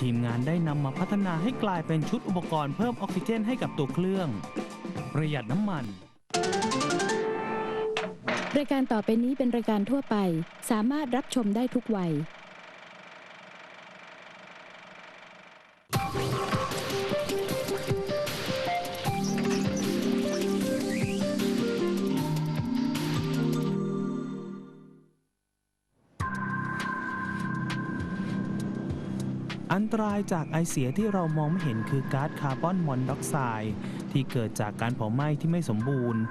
ทีมงานได้นำมาพัฒนาให้กลายเป็นชุดอุปกรณ์เพิ่มออกซิเจนให้กับตัวเครื่อง ประหยัดน้ำมัน รายการต่อไปนี้เป็นรายการทั่วไป สามารถรับชมได้ทุกวัย ตรายจากไอเสียที่เรามองไม่เห็นคือก๊าซคาร์บอนมอนอกไซด์ที่เกิดจากการเผาไหม้ที่ไม่สมบูรณ์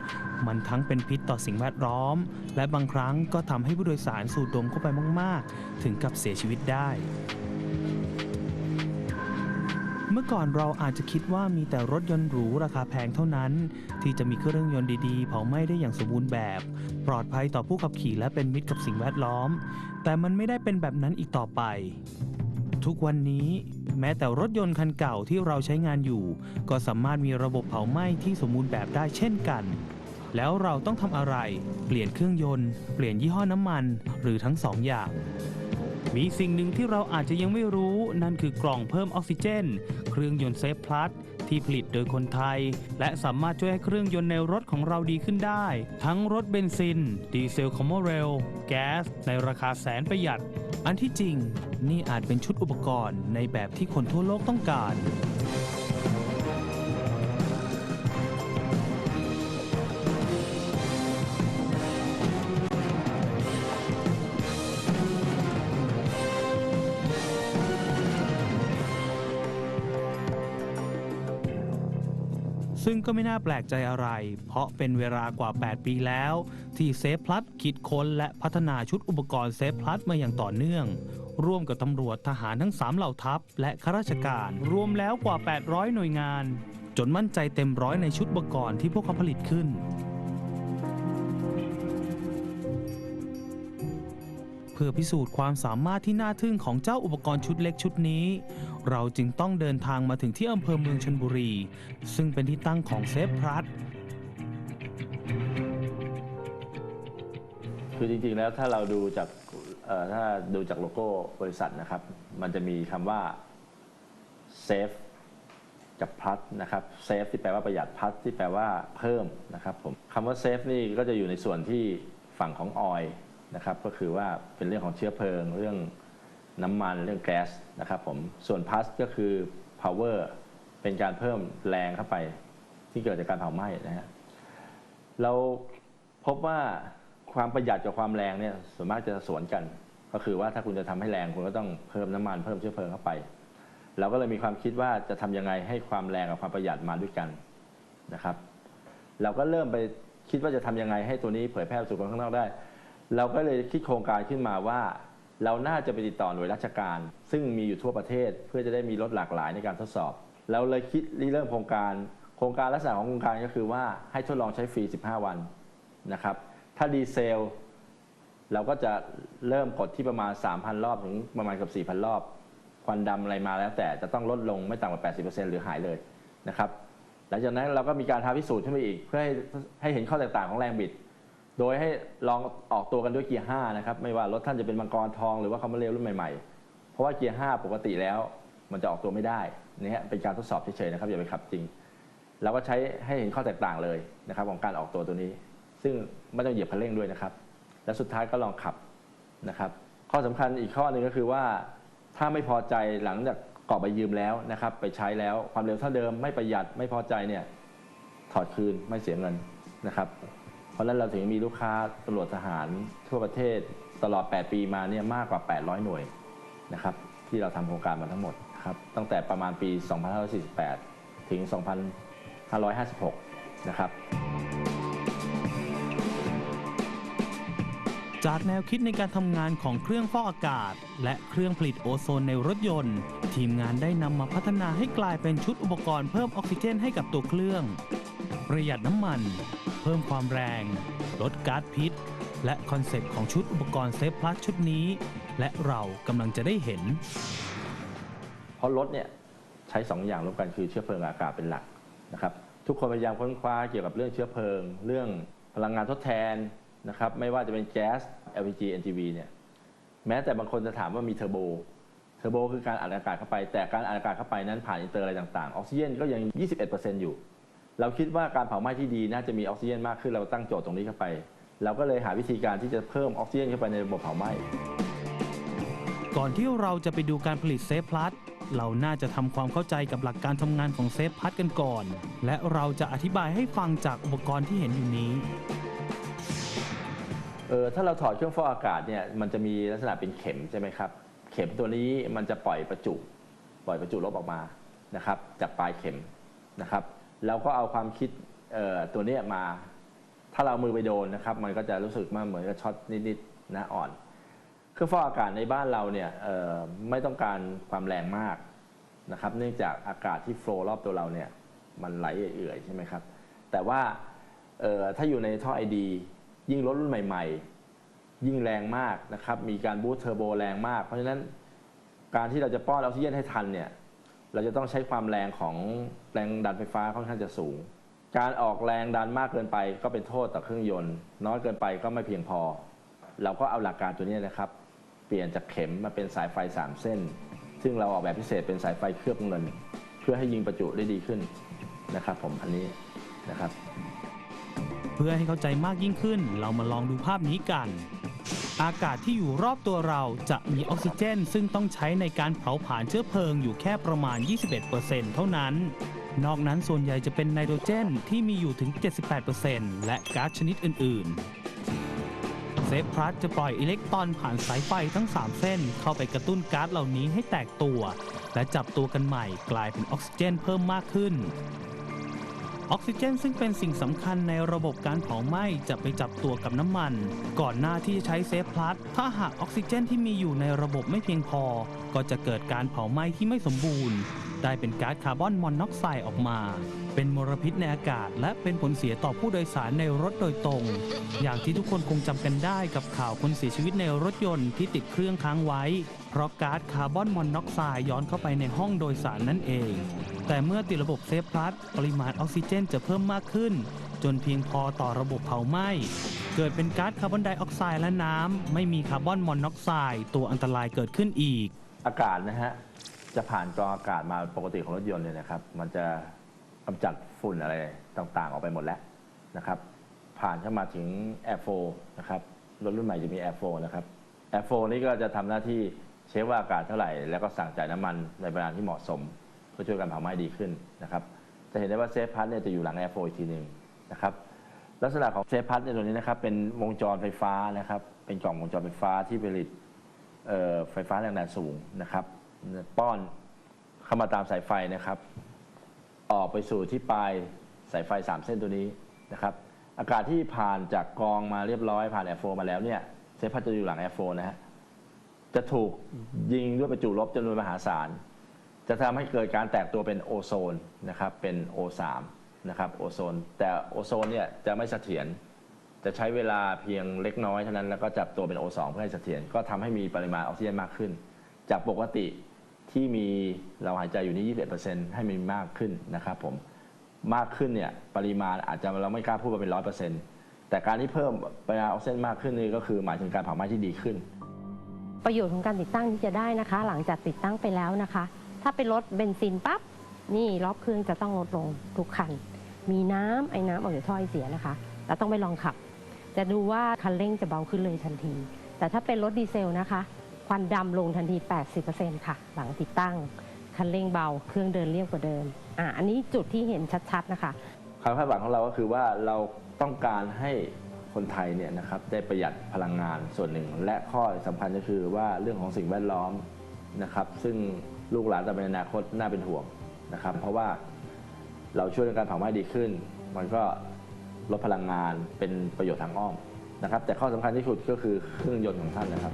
มันทั้งเป็นพิษต่อสิ่งแวดล้อม และบางครั้งก็ทำให้ผู้โดยสารสูดดมเข้าไปมาก ๆ ถึงกับเสียชีวิตได้ เมื่อก่อนเราอาจจะคิดว่ามีแต่รถยนต์หรูราคาแพงเท่านั้น ที่จะมีเครื่องยนต์ดีๆ เผาไหม้ได้อย่างสมบูรณ์แบบ ปลอดภัยต่อผู้ขับขี่และเป็นมิตรกับสิ่งแวดล้อม แต่มันไม่ได้เป็นแบบนั้นอีกต่อไป ทุกวันนี้ แม้แต่รถยนต์คันเก่าที่เราใช้งานอยู่ ก็สามารถมีระบบเผาไหม้ที่สมบูรณ์แบบได้เช่นกัน แล้วเราต้องทำอะไร เปลี่ยนเครื่องยนต์ เปลี่ยนยี่ห้อน้ำมันหรือทั้งสองอย่าง มีสิ่งหนึ่งที่เราอาจจะยังไม่รู้ นั่นคือกล่องเพิ่มออกซิเจน เครื่องยนต์เซฟพลัส ที่ผลิตโดยคนไทย และสามารถช่วยให้เครื่องยนต์ในรถของเราดีขึ้นได้ ทั้งรถเบนซิน ดีเซลคอมโมเรล แก๊ส ในราคาแสนประหยัด อันที่จริง นี่อาจเป็นชุดอุปกรณ์ในแบบที่คนทั่วโลกต้องการ ซึ่งก็ไม่น่าแปลกใจอะไร เพราะเป็นเวลากว่า 8 ปีแล้ว ที่เซฟพลัสคิดค้นและพัฒนาชุดอุปกรณ์เซฟพลัสมาอย่างต่อเนื่อง ร่วมกับตำรวจทหารทั้ง 3 เหล่าทัพ และข้าราชการ รวมแล้วกว่า 800 หน่วยงาน จนมั่นใจเต็มร้อยในชุดอุปกรณ์ที่พวกเขาผลิตขึ้นเพื่อพิสูจน์ความสามารถที่น่าทึ่งของเจ้าอุปกรณ์ชุดเล็กชุดนี้ เราจึงต้องเดินทางมาถึงที่อำเภอเมืองชนบุรี ซึ่งเป็นที่ตั้งของเซฟพลัสคือจริงๆแล้วถ้าเราดูจากถ้าดูจากโลโก้บริษัทนะครับ มันจะมีคำว่า safe กับ plus นะครับ safe ที่แปลว่าประหยัด plus ที่แปลว่าเพิ่มนะครับผมคำว่า safe นี่ก็จะอยู่ในส่วนที่ฝั่งของ oil นะครับก็คือว่าเป็นเรื่องของเชื้อเพลิงเรื่อง น้ำมันเรื่องแก๊สนะครับผมส่วน plus ก็คือ power เป็นการเพิ่มแรงเข้าไปที่เกิดจากการเผาไหม้นะฮะเราพบว่าความประหยัดกับความแรงเนี่ยส่วนมากจะสวนกัน ก็คือว่าถ้าคุณจะทำให้แรงคุณก็ต้องเพิ่มน้ำมันเพิ่มเชื้อเพลิงเข้าไป เราก็เลยมีความคิดว่าจะทำยังไงให้ความแรงกับความประหยัดมาด้วยกันนะครับ เราก็เริ่มไปคิดว่าจะทำยังไงให้ตัวนี้เผยแพร่สู่คนข้างนอกได้ เราก็เลยคิดโครงการขึ้นมาว่า เราน่าจะไปติดต่อหน่วยราชการ ซึ่งมีอยู่ทั่วประเทศเพื่อจะได้มีรถหลากหลายในการทดสอบ เราเลยคิดเริ่มโครงการ โครงการลักษณะของโครงการก็คือว่าให้ทดลองใช้ฟรี 15 วันนะครับ ถ้าดีเซล เราก็จะเริ่มกดที่ประมาณ 3,000 รอบถึงประมาณกับ4,000 รอบ ควันดำอะไรมาแล้วแต่จะต้องลดลงไม่ต่ำกว่า 80%หรือหายเลยนะครับหลังจากนั้นเราก็มีการท้าพิสูจน์ขึ้นไปอีก เพื่อให้ให้เห็นข้อแตกต่างของแรงบิด โดยให้ลองออกตัวกันด้วยเกียร์5นะครับไม่ว่ารถท่านจะเป็นมังกรทองหรือว่าคอมเมเรลรุ่นใหม่ๆ เพราะว่าเกียร์5ปกติแล้ว มันจะออกตัวไม่ได้นี่ฮะเป็นการทดสอบเฉยๆนะครับอย่าไปขับจริง เราก็ใช้ให้เห็นข้อแตกต่างเลยนะครับของการออกตัวตัวนี้ ซึ่งไม่ต้องเหยียบคันเร่งด้วยนะครับ และสุดท้ายก็ลองขับนะครับข้อสำคัญอีกข้อหนึ่งก็คือว่า ถ้าไม่พอใจหลังจากกรอกใบยืมแล้วนะครับไปใช้แล้วความเร็วเท่าเดิมไม่ประหยัดไม่พอใจเนี่ยถอดคืนไม่เสียเงินนะครับ ราะฉะนั้นเราถึงมีลูกค้าตำรวจทหารทั่วประเทศตลอด 8 ปีมาเนี่ยมากกว่า 800 หน่วยนะครับที่เราทำโครงการมาทั้งหมดครับตั้งแต่ประมาณปี 2548 ถึง 2556 นะครับ จากแนวคิดในการทำงานของเครื่องฟอกอากาศ และเครื่องผลิตโอโซนในรถยนต์ ทีมงานได้นำมาพัฒนาให้กลายเป็นชุดอุปกรณ์เพิ่มออกซิเจนให้กับตัวเครื่อง ประหยัดน้ำมัน เพิ่มความแรง ลดก๊าซพิษ และคอนเซปต์ของชุดอุปกรณ์เซฟพลัสชุดนี้ และเรากำลังจะได้เห็น เพราะรถเนี่ยใช้ 2 อย่างรวมกันคือเชื้อเพลิงอากาศเป็นหลักนะครับทุกคนพยายามค้นคว้าเกี่ยวกับเรื่องเชื้อเพลิง เรื่องพลังงานทดแทนนะครับไม่ว่าจะเป็นแก๊ส LPG NGV เนี่ยแม้แต่บางคนจะถามว่ามีเทอร์โบเทอร์โบคือการอัดอากาศเข้าไป แต่การอัดอากาศเข้าไปนั้นผ่านอินเตอร์อะไรต่างๆ ออกซิเจนก็ยัง 21%อยู่ เราคิดว่าการเผาไหม้ที่ดีน่าจะมีออกซิเจนมากขึ้นเราตั้งโจทย์ตรงนี้เข้าไป เราก็เลยหาวิธีการที่จะเพิ่มออกซิเจนเข้าไปในระบบเผาไหม้ก่อนที่เราจะไปดูการผลิตเซฟพลัสเราน่าจะทำความเข้าใจกับหลักการทำงานของเซฟพลัสกันก่อน และเราจะอธิบายให้ฟังจากอุปกรณ์ที่เห็นอยู่นี้เออถ้าเราถอดเครื่องฟอกอากาศเนี่ยมันจะมีลักษณะเป็นเข็มใช่ไหมครับ เข็มตัวนี้มันจะปล่อยประจุ ปล่อยประจุลบออกมานะครับ จากปลายเข็มนะครับ เราก็เอาความคิดตัวนี้มา ถ้าเรามือไปโดนนะครับ มันก็จะรู้สึกมันเหมือนกับช็อตนิดๆนะอ่อน เครื่องฟอกอากาศในบ้านเราเนี่ยไม่ต้องการความแรงมากนะครับ เนื่องจากอากาศที่โฟล์รอบตัวเราเนี่ยมันไหลเอื่อยใช่ไหมครับ แต่ว่าถ้าอยู่ในท่อไอดียิ่งรถรุ่นใหม่ ๆ ยิ่งแรงมากนะครับ มีการบูสต์เทอร์โบแรงมาก เพราะฉะนั้นการที่เราจะป้อนออกซิเจนให้ทันเนี่ย เราจะต้องใช้ความแรงของแรงดันไฟฟ้าค่อนข้างจะสูง การออกแรงดันมากเกินไปก็เป็นโทษต่อเครื่องยนต์ น้อยเกินไปก็ไม่เพียงพอ เราก็เอาหลักการตัวนี้นะครับ เปลี่ยนจากเข็มมาเป็นสายไฟ 3 เส้น ซึ่งเราออกแบบพิเศษเป็นสายไฟเคลือบเงิน เพื่อให้ยิงประจุได้ดีขึ้นนะครับ ผมอันนี้นะครับ เพื่อให้เข้าใจมากยิ่งขึ้น เรามาลองดูภาพนี้กัน อากาศที่อยู่รอบตัวเราจะมีออกซิเจน ซึ่งต้องใช้ในการเผาผลาญเชื้อเพลิงอยู่แค่ประมาณ 21%เท่านั้น นอกนั้นส่วนใหญ่จะเป็นไนโตรเจนที่มีอยู่ถึง 78%และก๊าซชนิดอื่น ๆ เซฟพลัสจะปล่อยอิเล็กตรอนผ่านสายไฟทั้ง 3 เส้น เข้าไปกระตุ้นก๊าซเหล่านี้ให้แตกตัว และจับตัวกันใหม่กลายเป็นออกซิเจนเพิ่มมากขึ้น ออกซิเจนซึ่งเป็นสิ่งสำคัญในระบบการเผาไหม้จะไปจับตัวกับน้ำมัน ก่อนหน้าที่จะใช้เซฟพลัสถ้าหากออกซิเจนที่มีอยู่ในระบบไม่เพียงพอ ก็จะเกิดการเผาไหม้ที่ไม่สมบูรณ์ ได้เป็นก๊าซคาร์บอนมอนอกไซด์ออกมา เป็นมลพิษในอากาศ และเป็นผลเสียต่อผู้โดยสารในรถโดยตรง อย่างที่ทุกคนคงจำกันได้กับข่าวคนเสียชีวิตในรถยนต์ที่ติดเครื่องค้างไว้ เพราะก๊าซคาร์บอนมอนอกไซด์ย้อนเข้าไปในห้องโดยสารนั่นเอง แต่เมื่อติดระบบเซฟพลัสปริมาณออกซิเจนจะเพิ่มมากขึ้น จนเพียงพอต่อระบบเผาไหม้เกิดเป็นก๊าซคาร์บอนไดออกไซด์และน้ำไม่มีคาร์บอนมอนอกไซด์ตัวอันตรายเกิดขึ้นอีก อากาศนะฮะ จะผ่านกรองอากาศมาปกติของรถยนต์เนี่ยนะครับ มันจะกำจัดฝุ่นอะไรต่างๆ ออกไปหมดแล้วนะครับ ผ่านเข้ามาถึง Air 4นะครับรถรุ่นใหม่จะมี Air 4นะครับ Air 4นี่ก็จะทำหน้าที่เช็คว่าอากาศเท่าไหร่ แล้วก็สั่งจ่ายน้ำมันในปริมาณที่เหมาะสม เพื่อช่วยการเผาไหม้ดีขึ้นนะครับ จะเห็นได้ว่าเซฟพัทเนี่ยจะอยู่หลัง Air 4อีกทีหนึ่งนะครับลักษณะของเซฟพัทในตัวนี้นะครับเป็นวงจรไฟฟ้านะครับ เป็นกล่องวงจรไฟฟ้าที่ผลิตไฟฟ้าแรงดันสูงนะครับ ป้อนเข้ามาตามสายไฟนะครับ ออกไปสู่ที่ปลายสายไฟ 3 เส้นตัวนี้นะครับ อากาศที่ผ่านจากกรองมาเรียบร้อยผ่านแอร์โฟมาแล้วเนี่ยเซฟพัดจะอยู่หลังแอร์โฟนะฮะจะถูกยิงด้วยประจุลบจำนวนมหาศาล จะทำให้เกิดการแตกตัวเป็นโอโซนนะครับเป็น O3 นะครับโอโซน แต่โอโซนเนี่ยจะไม่เสถียรจะใช้เวลาเพียงเล็กน้อยเท่านั้นแล้วก็จับตัวเป็น O2 เพื่อให้เสถียรก็ทำให้มีปริมาณออกซิเจนมากขึ้น จากปกติ ที่มีเราหายใจอยู่ที่21%ให้มีมากขึ้นนะครับผมมากขึ้นเนี่ยปริมาณอาจจะเราไม่กล้าพูดว่าเป็น100%แต่การที่เพิ่มปริมาณออกซิเจนมากขึ้นนี่ก็คือหมายถึงการเผาไหม้ที่ดีขึ้น ประโยชน์ของการติดตั้งที่จะได้นะคะ หลังจากติดตั้งไปแล้วนะคะ ถ้าเป็นรถเบนซินปั๊บนี่รอบเครื่องจะต้องลดลงทุกคัน มีน้ำไอ้น้ำออกจากท่อไอเสียนะคะแล้วต้องไปลองขับ จะดูว่าคันเร่งจะเบาขึ้นเลยทันที แต่ถ้าเป็นรถดีเซลนะคะ ควันดำลงทันที 80%ค่ะ หลังติดตั้ง คันเร่งเบา เครื่องเดินเรียบกว่าเดิม อะอันนี้จุดที่เห็นชัดๆ นะคะ ความคาดหวังของเราก็คือว่าเราต้องการให้คนไทยเนี่ยนะครับได้ประหยัดพลังงานส่วนหนึ่ง และข้อสำคัญก็คือว่าเรื่องของสิ่งแวดล้อมนะครับ ซึ่งลูกหลานต่อไปในอนาคตน่าเป็นห่วงนะครับ เพราะว่าเราช่วยในการเผาไหม้ดีขึ้น มันก็ลดพลังงานเป็นประโยชน์ทางอ้อมนะครับ แต่ข้อสำคัญที่สุดก็คือเครื่องยนต์ของท่านนะครับ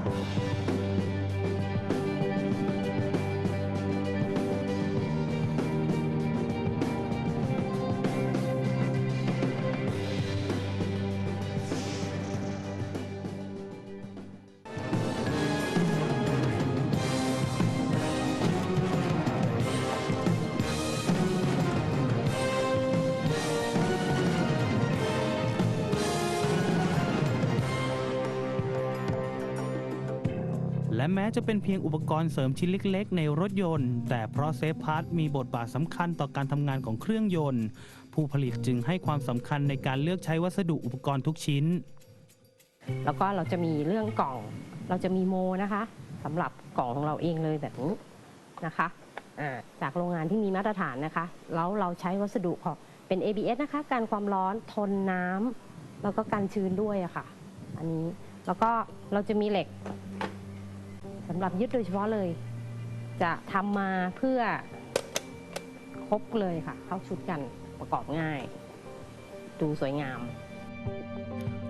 จะเป็นเพียงอุปกรณ์เสริมชิ้นเล็ก ๆ ในรถยนต์ แต่เพราะเซฟพาร์ทมีบทบาทสำคัญต่อการทำงานของเครื่องยนต์ ผู้ผลิตจึงให้ความสำคัญในการเลือกใช้วัสดุอุปกรณ์ทุกชิ้น แล้วก็เราจะมีเรื่องกล่อง เราจะมีโมนะคะสำหรับกล่องของเราเองเลยแบบนี้นะคะจากโรงงานที่มีมาตรฐานนะคะ แล้วเราใช้วัสดุของเป็น ABS นะคะ การความร้อนทนน้ำแล้วก็กันชื้นด้วยอะค่ะ อันนี้แล้วก็เราจะมีเหล็ก สำหรับยึดโดยเฉพาะเลย จะทำมาเพื่อครบเลยค่ะ เข้าชุดกันประกอบง่าย ดูสวยงาม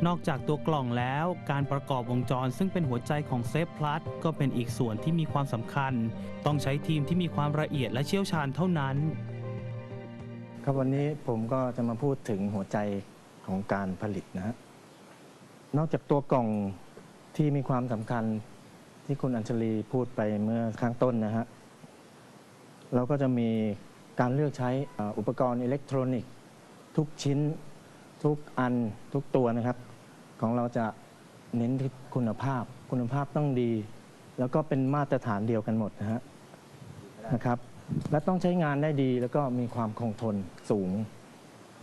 นอกจากตัวกล่องแล้วการประกอบวงจรซึ่งเป็นหัวใจของเซฟพลัสก็เป็นอีกส่วนที่มีความสำคัญ ต้องใช้ทีมที่มีความละเอียดและเชี่ยวชาญเท่านั้น ครับวันนี้ผมก็จะมาพูดถึงหัวใจของการผลิตนะฮะนอกจากตัวกล่องที่มีความสำคัญ ที่คุณอัญชลีพูดไปเมื่อข้างต้นนะฮะเราก็จะมีการเลือกใช้อุปกรณ์อิเล็กทรอนิกส์ทุกชิ้นทุกอันทุกตัวนะครับ ของเราจะเน้นที่คุณภาพ คุณภาพต้องดี แล้วก็เป็นมาตรฐานเดียวกันหมดนะฮะนะครับ และต้องใช้งานได้ดีแล้วก็มีความคงทนสูง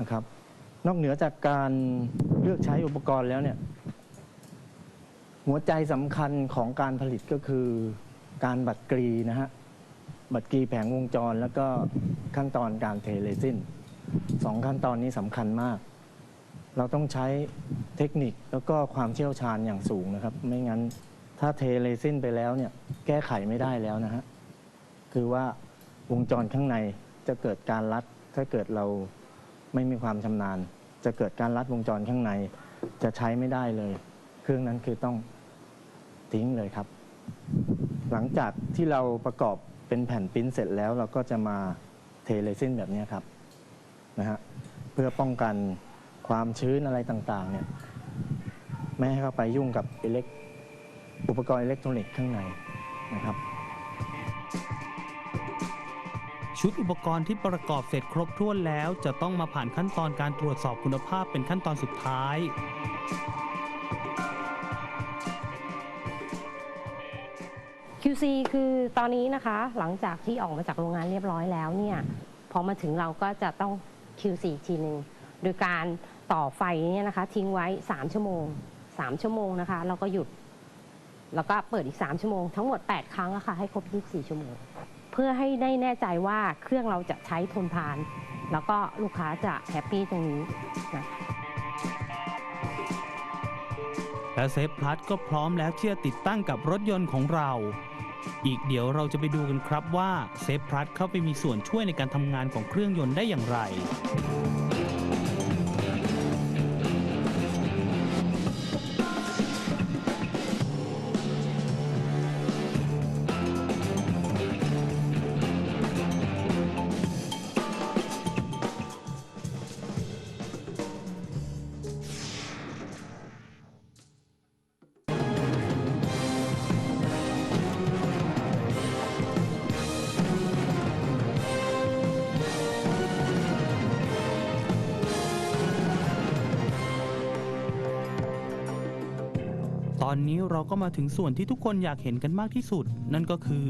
นะครับ นอกเหนือจากการเลือกใช้อุปกรณ์แล้วเนี่ย หัวใจสำคัญของการผลิตก็คือการบัดกรีนะฮะ บัดกรีแผงวงจรแล้วก็ขั้นตอนการเทเลซินสองขั้นตอนนี้สำคัญมาก เราต้องใช้เทคนิคแล้วก็ความเชี่ยวชาญอย่างสูงนะครับ ไม่งั้นถ้าเทเลซินไปแล้วเนี่ยแก้ไขไม่ได้แล้วนะฮะ คือว่าวงจรข้างในจะเกิดการรัด ถ้าเกิดเราไม่มีความชำนาญ จะเกิดการรัดวงจรข้างในจะใช้ไม่ได้เลย เครื่องนั้นคือต้อง ทิ้งเลยครับ หลังจากที่เราประกอบเป็นแผ่นปิ้นเสร็จแล้วเราก็จะมาเทเลซินแบบนี้ครับนะฮะเพื่อป้องกันความชื้นอะไรต่างๆเนี่ยไม่ให้เข้าไปยุ่งกับอิเล็กอุปกรณ์อิเล็กทรอนิกส์ข้างในนะครับ ชุดอุปกรณ์ที่ประกอบเสร็จครบถ้วนแล้ว จะต้องมาผ่านขั้นตอนการตรวจสอบคุณภาพเป็นขั้นตอนสุดท้าย QC คือตอนนี้นะคะ หลังจากที่ออกมาจากโรงงานเรียบร้อยแล้วเนี่ยพอมาถึงเราก็จะต้อง QC อีกทีหนึ่งโดยการต่อไฟเนี่ยนะคะ ทิ้งไว้ 3 ชั่วโมง 3 ชั่วโมงนะคะแล้วก็หยุด แล้วก็เปิดอีก 3 ชั่วโมง ทั้งหมด 8 ครั้งอะค่ะให้ครบ 24 ชั่วโมง เพื่อให้ได้แน่ใจว่าเครื่องเราจะใช้ทนทาน แล้วก็ลูกค้าจะแฮปปี้ตรงนี้นะและเซฟพลัสก็พร้อมแล้วที่จะติดตั้งกับรถยนต์ของเรา อีกเดี๋ยวเราจะไปดูกันครับว่าเซฟพลัสเข้าไปมีส่วนช่วยในการทำงานของเครื่องยนต์ได้อย่างไร อนนี้เราก็มาถึงส่วนที่ทุกคนอยากเห็นกันมากที่สุด นั่นก็คือ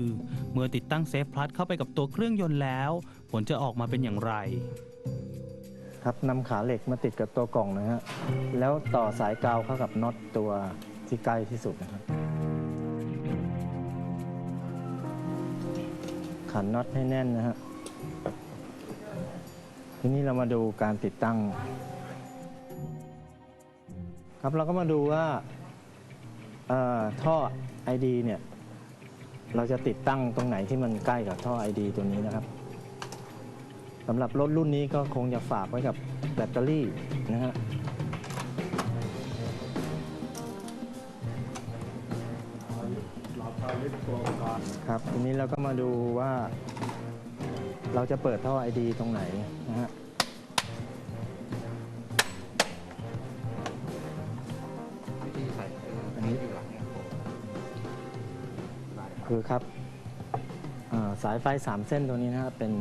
เมื่อติดตั้งเซฟพลัสเข้าไปกับตัวเครื่องยนต์แล้ว ผลจะออกมาเป็นอย่างไร ครับนำขาเหล็กมาติดกับตัวกล่องนะฮะแล้วต่อสายกาวเข้ากับน็อตตัวที่ใกล้ที่สุดนะครับ ขันน็อตให้แน่นนะฮะทีนี้เรามาดูการติดตั้ง ครับเราก็มาดูว่า เอ่อท่อ ID เนี่ยเราจะติดตั้งตรงไหนที่มันใกล้กับท่อ ID ตัวนี้นะครับสำหรับรถรุ่นนี้ก็คงจะฝากไว้กับแบตเตอรี่นะฮะครับทีนี้เราก็มาดูว่า เราจะเปิดท่อ ID ตรงไหนนะฮะ อครับสายไฟ 3 เส้นตัวนี้นะครับเป็น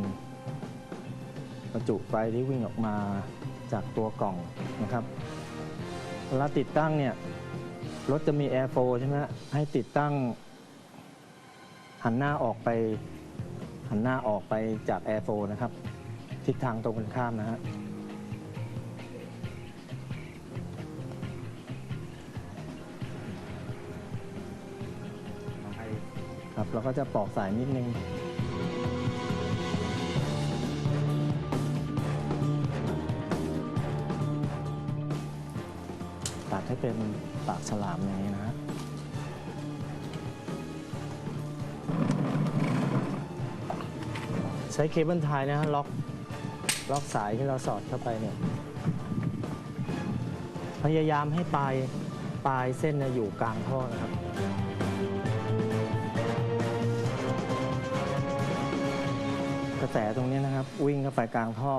ประจุไฟที่วิ่งออกมาจากตัวกล่องนะครับเวลาติดตั้งเนี่ยรถจะมี Air 4ใช่ไหมฮะให้ติดตั้ง หันหน้าออกไป หันหน้าออกไปจากแอร์โฟนะครับ ทิศทางตรงกันข้ามนะฮะ เราก็จะปอกสายนิดนึง ตัดให้เป็นปากฉลามอย่างนี้นะใช้เคเบิลไทยนะฮะล็อกล็อกสายที่เราสอดเข้าไปเนี่ยพยายามให้ปลายปลายเส้นนี่ยอยู่กลางท่อนะครับ สตรงนี้นะครับ วิ่งเข้าไปกลางท่อ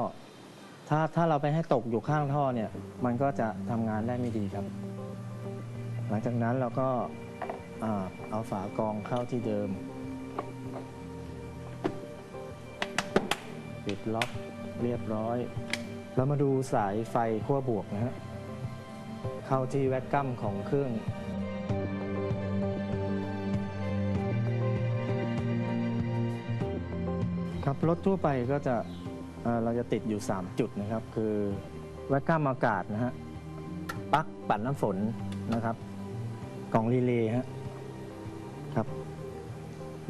ถ้าถ้าเราไปให้ตกอยู่ข้างท่อเนี่ย มันก็จะทำงานได้ไม่ดีครับ หลังจากนั้นเราก็อ่าเอาฝากรองเข้าที่เดิม ปิดล็อกเรียบร้อยแล้วมาดูสายไฟขั้วบวกนะฮะเข้าที่แวกกัมของเครื่อง ครับรถทั่วไปก็จะเอ่อเราจะติดอยู่ 3 จุดนะครับ คือแวกกัมอากาศนะฮะปลั๊กปัดน้ำฝนนะครับ กล่องรีเลย์ฮะครับ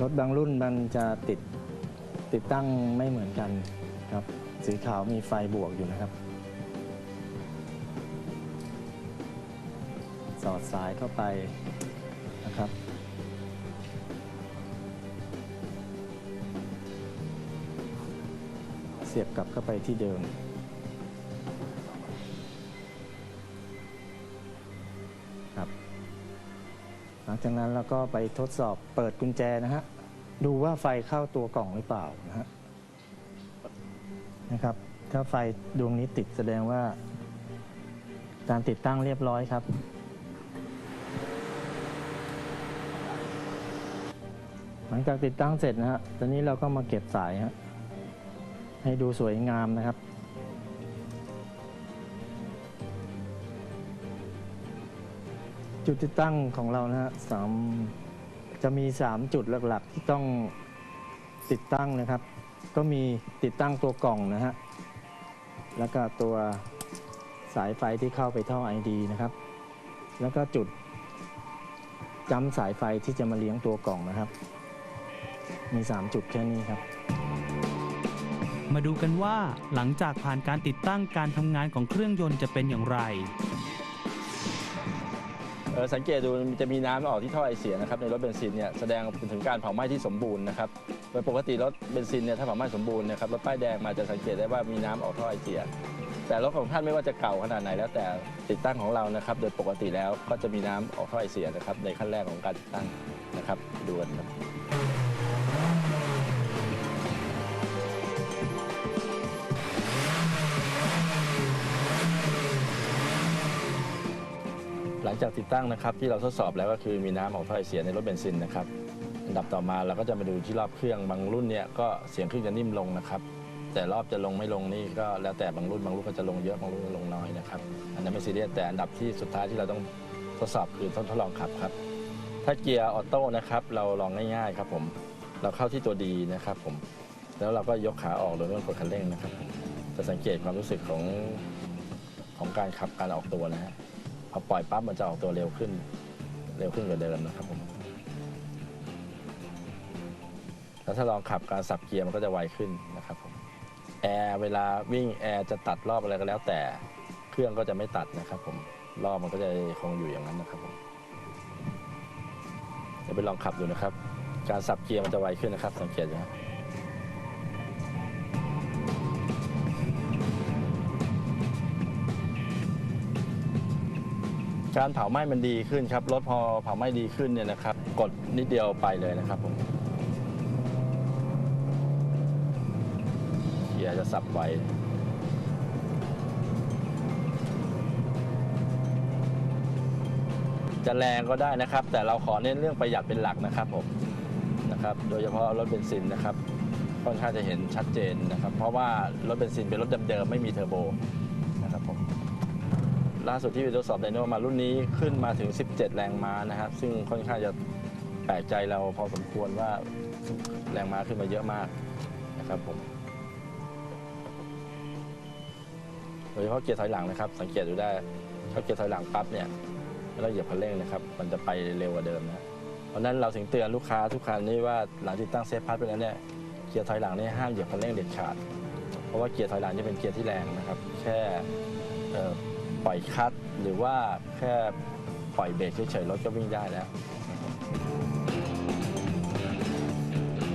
รถบางรุ่นมันจะติดติดตั้งไม่เหมือนกันครับ สีขาวมีไฟบวกอยู่นะครับ สอดสายเข้าไป เสียบกลับเข้าไปที่เดิม ครับ หลังจากนั้นเราก็ไปทดสอบเปิดกุญแจนะฮะ ดูว่าไฟเข้าตัวกล่องหรือเปล่านะฮะ นะครับ ถ้าไฟดวงนี้ติดแสดงว่า การติดตั้งเรียบร้อยครับหลังจากติดตั้งเสร็จนะฮะ ตอนนี้เราก็มาเก็บสายฮะ ให้ดูสวยงามนะครับ จุดติดตั้งของเรานะฮะสามจะมี 3 จุดหลักๆ ที่ต้องติดตั้งนะครับ ก็มีติดตั้งตัวกล่องนะฮะแล้วก็ตัวสายไฟที่เข้าไปท่อ ID นะครับ แล้วก็จุดจำสายไฟที่จะมาเลี้ยงตัวกล่องนะครับ มี 3 จุดแค่นี้ครับ มาดูกันว่าหลังจากผ่านการติดตั้งการทำงานของเครื่องยนต์จะเป็นอย่างไร เอ่อสังเกตดูมันจะมีน้ำออกที่ท่อไอเสียนะครับในรถเบนซินเนี่ยแสดงถึงการเผาไหม้ที่สมบูรณ์นะครับโดยปกติรถเบนซินเนี่ยถ้าเผาไหม้สมบูรณ์นะครับรถป้ายแดงมาจะสังเกตได้ว่ามีน้ำออกท่อไอเสีย แต่รถของท่านไม่ว่าจะเก่าขนาดไหนแล้วแต่ติดตั้งของเรานะครับ โดยปกติแล้วก็จะมีน้ำออกท่อไอเสียนะครับในขั้นแรกของการติดตั้งนะครับดูกันครับ หลังจากติดตั้งนะครับที่เราทดสอบแล้วก็คือมีน้ำของท่อไอเสียในรถเบนซินนะครับอันดับต่อมาเราก็จะมาดูที่รอบเครื่องบางรุ่นเนี่ยก็เสียงเครื่องจะนิ่มลงนะครับ แต่รอบจะลงไม่ลงนี่ก็แล้วแต่บางรุ่นบางรุ่นก็จะลงเยอะบางรุ่นก็ลงน้อยนะครับอันนั้นไม่ซีเรียสแต่อันดับที่สุดท้ายที่เราต้องทดสอบคือทดลองขับครับ ถ้าเกียร์ออโต้นะครับเราลองง่ายๆครับผมเราเข้าที่ตัวดีนะครับผมแล้วเราก็ยกขาออกโดยไม่ต้องกดคันเร่งนะครับจะสังเกตความรู้สึกของของการขับการออกตัวนะฮะ พอปล่อยปั๊บมันจะออกตัวเร็วขึ้น เร็วขึ้นกว่าเดิมนะครับผมแล้วถ้าลองขับการสับเกียร์มันก็จะไวขึ้นนะครับผมแอร์เวลาวิ่งแอร์จะตัดรอบอะไรก็แล้วแต่เครื่องก็จะไม่ตัดนะครับผมรอบมันก็จะคงอยู่อย่างนั้นนะครับผมเดี๋ยวไปลองขับดูนะครับ การสับเกียร์มันจะไวขึ้นนะครับ สังเกตนะครับ การเผาไหม้มันดีขึ้นครับรถพอเผาไหม้ดีขึ้นเนี่ยนะครับ กดนิดเดียวไปเลยนะครับผมเกียร์จะสับไวจะแรงก็ได้นะครับ แต่เราขอเน้นเรื่องประหยัดเป็นหลักนะครับผมนะครับ โดยเฉพาะรถเบนซินนะครับค่อนข้างจะเห็นชัดเจนนะครับ เพราะว่ารถเบนซินเป็นรถเดิมๆไม่มีเทอร์โบ ล่าสุดที่ไปทดสอบไดโนมารุ่นนี้ขึ้นมาถึง 17 แรงม้านะครับ ซึ่งค่อนข้างจะแปลกใจเราพอสมควรว่าแรงม้าขึ้นมาเยอะมากนะครับผมโดยเฉพาะเกียร์ถอยหลังนะครับ สังเกตดูได้ถ้าเกียร์ถอยหลังปั๊บเนี่ยแล้วเราเหยียบคันเร่งนะครับ มันจะไปเร็วกว่าเดิมนะเพราะนั้นเราถึงเตือนลูกค้าทุกคันนี้ว่าหลังที่ตั้งเซฟพัดไปแล้วเนี่ยเกียร์ถอยหลังนี่ห้ามเหยียบคันเร่งเด็ดขาด เพราะว่าเกียร์ถอยหลังจะเป็นเกียร์ที่แรงนะครับ แค่ ปล่อยคลัตช์หรือว่าแค่ปล่อยเบรกเฉยๆรถก็วิ่งได้แล้ว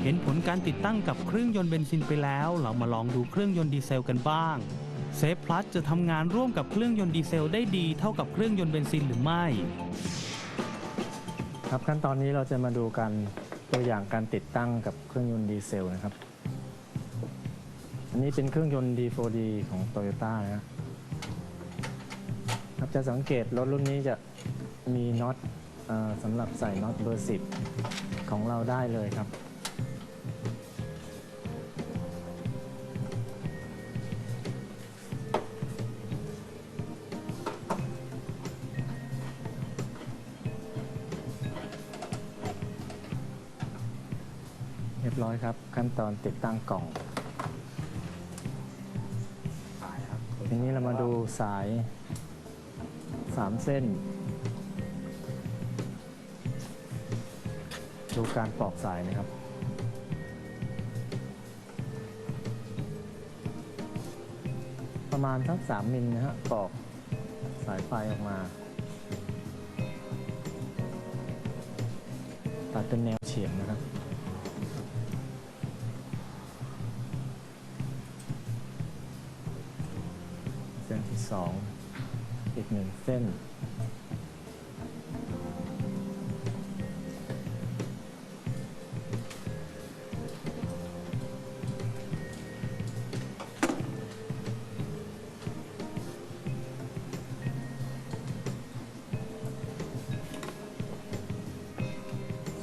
เห็นผลการติดตั้งกับเครื่องยนต์เบนซินไปแล้ว เรามาลองดูเครื่องยนต์ดีเซลกันบ้างเซฟพลัสจะทำงานร่วมกับเครื่องยนต์ดีเซลได้ดีเท่ากับเครื่องยนต์เบนซินหรือไม่ ครับขั้นตอนนี้เราจะมาดูการตัวอย่างการติดตั้งกับเครื่องยนต์ดีเซลนะครับ อันนี้เป็นเครื่องยนต์ D4D ของ Toyota นะครับ ครับจะสังเกตรถรุ่นนี้จะมีน็อตเอ่อสำหรับใส่น็อตเบอร์ 10 ของเราได้เลยครับ เรียบร้อยครับ ขั้นตอนติดตั้งกล่อง ทีนี้เรามาดูสาย 3เส้น ดูการปอกสายนะครับ ประมาณทั้ง3มิลนะฮะปอกสายไฟออกมา ตัดเป็นแนวเฉียงนะครับเส้นที่สอง อีกหนึ่งเส้น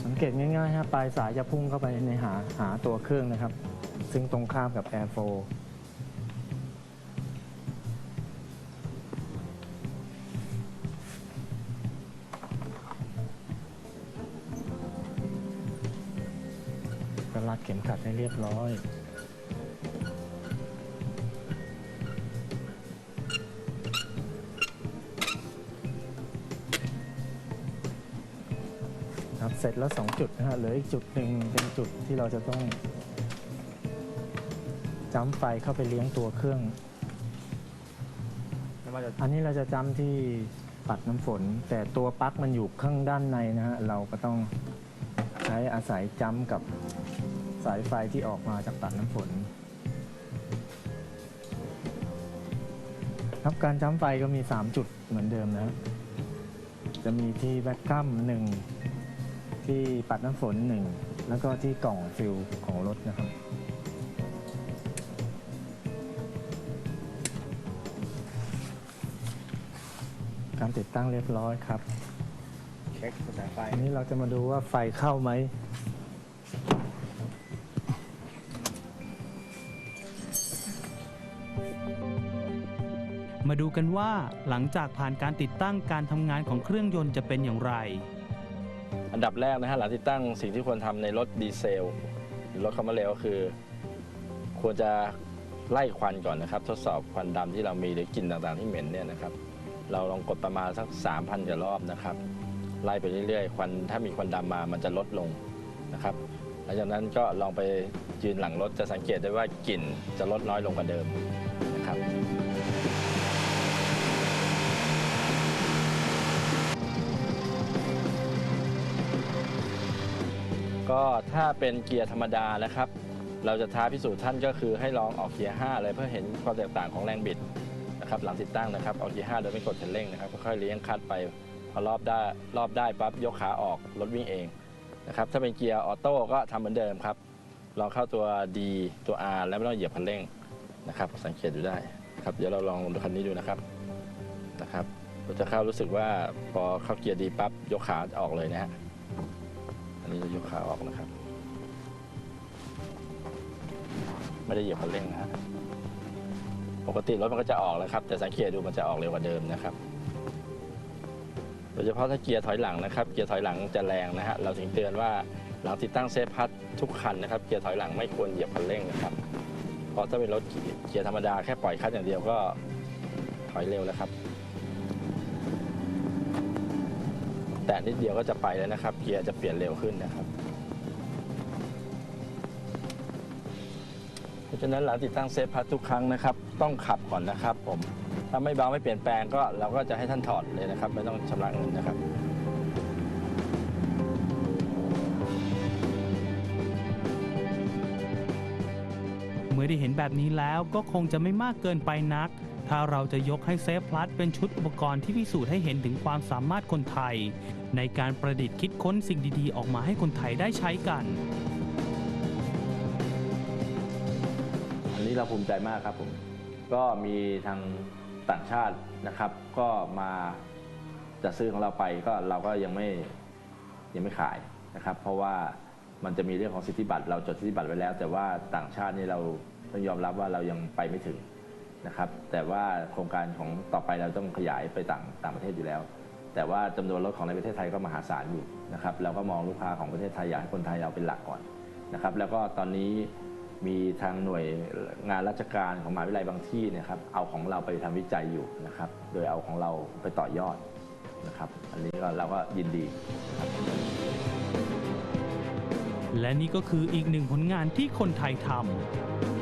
สังเกตง่ายๆฮะปลายสายจะพุ่งเข้าไปในหาหาตัวเครื่องนะครับ ซึ่งตรงข้ามกับ Air 4ก็รัด เข็มขัดให้เรียบร้อยครับเสร็จแล้ว 2 จุดนะฮะเหลืออีกจุดหนึ่งเป็นจุดที่เราจะต้องจ้ำไฟเข้าไปเลี้ยงตัวเครื่อง อันนี้เราจะจ้ำที่ปัดน้ำฝน แต่ตัวปลั๊กมันอยู่ข้างด้านในนะฮะ เราก็ต้องใช้อาศัยจ้ำกับ สายไฟที่ออกมาจากปัดน้ำฝน ครับการจ้ำไฟก็มี 3 จุดเหมือนเดิมนะฮะจะมีที่แบ็กกัมหนึ่งที่ปัดน้ำฝนหนึ่งแล้วก็ที่กล่องฟิลของรถนะครับการติดตั้งเรียบร้อยครับ เช็คกระแสไฟ อันนี้เราจะมาดูว่าไฟเข้าไหม มาดูกันว่าหลังจากผ่านการติดตั้งการทำงานของเครื่องยนต์จะเป็นอย่างไร อันดับแรกนะฮะหลังที่ตั้งสิ่งที่ควรทำในรถดีเซล หรือรถคาร์บอนเรลก็คือ ควรจะไล่ควันก่อนนะครับ ทดสอบควันดำที่เรามีหรือกลิ่นต่างๆที่เหม็นเนี่ยนะครับ เราลองกดประมาณสัก 3,000กว่ารอบนะครับ ไล่ไปเรื่อยๆ ควันถ้ามีควันดำมามันจะลดลงนะครับ หลังจากนั้นก็ลองไปยืนหลังรถจะสังเกตได้ว่ากลิ่นจะลดน้อยลงกว่าเดิม ก็ถ้าเป็นเกียร์ธรรมดานะครับ เราจะท้าพิสูจน์ท่านก็คือให้ลองออกเกียร์5เลยเพื่อเห็นความแตกต่างของแรงบิดนะครับหลังติดตั้งนะครับออกเกียร์5โดยไม่กดคันเร่งนะครับค่อยๆเลี้ยงคัดไปพอรอบได้รอบได้ปั๊บยกขาออกรถวิ่งเองนะครับถ้าเป็นเกียร์ออโต้ก็ทำเหมือนเดิมครับลองเข้าตัว D ตัว R แล้วไม่ต้องเหยียบคันเร่งนะครับ สังเกตดูได้ครับเดี๋ยวเราลองดูคันนี้ดูนะครับนะครับเราจะเข้ารู้สึกว่าพอเข้าเกียร์ดีปั๊บยกขาออกเลยนะฮะอั นี้จะยกขาออกนะครับ ไม่ได้เหยียบคันเร่งนะปกติรถมันก็จะออกแล้วครับ แต่สังเกตดูมันจะออกเร็วกว่าเดิมนะครับ โดยเฉพาะถ้าเกียร์ถอยหลังนะครับ เกียร์ถอยหลังจะแรงนะฮะ เราถึงเตือนว่าหลังติดตั้งเซฟพัดทุกคันนะครับ เกียร์ถอยหลังไม่ควรเหยียบคันเร่งนะครับ เพราะถ้าเป็นรถเกียร์ธรรมดาแค่ปล่อยคลัตช์อย่างเดียวก็ถอยเร็วแล้วครับ แต่นิดเดียวก็จะไปแล้วนะครับ เกียร์จะเปลี่ยนเร็วขึ้นนะครับ เพราะฉะนั้นหลังติดตั้งเซฟพัดทุกครั้งนะครับ ต้องขับก่อนนะครับ ผม ถ้าไม่บาไม่เปลี่ยนแปลงก็เราก็จะให้ท่านถอดเลยนะครับ ไม่ต้องชำระเงินนะครับเมื่อได้เห็นแบบนี้แล้วก็คงจะไม่มากเกินไปนัก ถ้าเราจะยกให้เซฟพลัสเป็นชุดอุปกรณ์ที่พิสูจน์ให้เห็นถึงความสามารถคนไทย ในการประดิษฐ์คิดค้นสิ่งดีๆ ออกมาให้คนไทยได้ใช้กัน อันนี้เราภูมิใจมากครับผม ก็มีทางต่างชาตินะครับ ก็มาจะซื้อของเราไปก็เราก็ยังไม่ยังไม่ขายนะครับ เพราะว่ามันจะมีเรื่องของสิทธิบัตรเราจดสิทธิบัตรไว้แล้ว แต่ว่าต่างชาตินี่เราต้องยอมรับว่าเรายังไปไม่ถึง นะครับ แต่ว่าโครงการของต่อไปเราต้องขยายไปต่างต่างประเทศอยู่แล้ว แต่ว่าจำนวนรถของในประเทศไทยก็มหาศาลอยู่นะครับเราก็มองลูกค้าของประเทศไทยอยากให้คนไทยเอาเป็นหลักก่อนนะครับ แล้วก็ตอนนี้มีทางหน่วยงานราชการของมหาวิทยาลัยบางที่เนะครับ เอาของเราไปทำวิจัยอยู่นะครับ โดยเอาของเราไปต่อยอดนะครับ อันนี้ก็เราก็ยินดีและนี่ก็คืออีกหนึ่งผลงานที่คนไทยทำ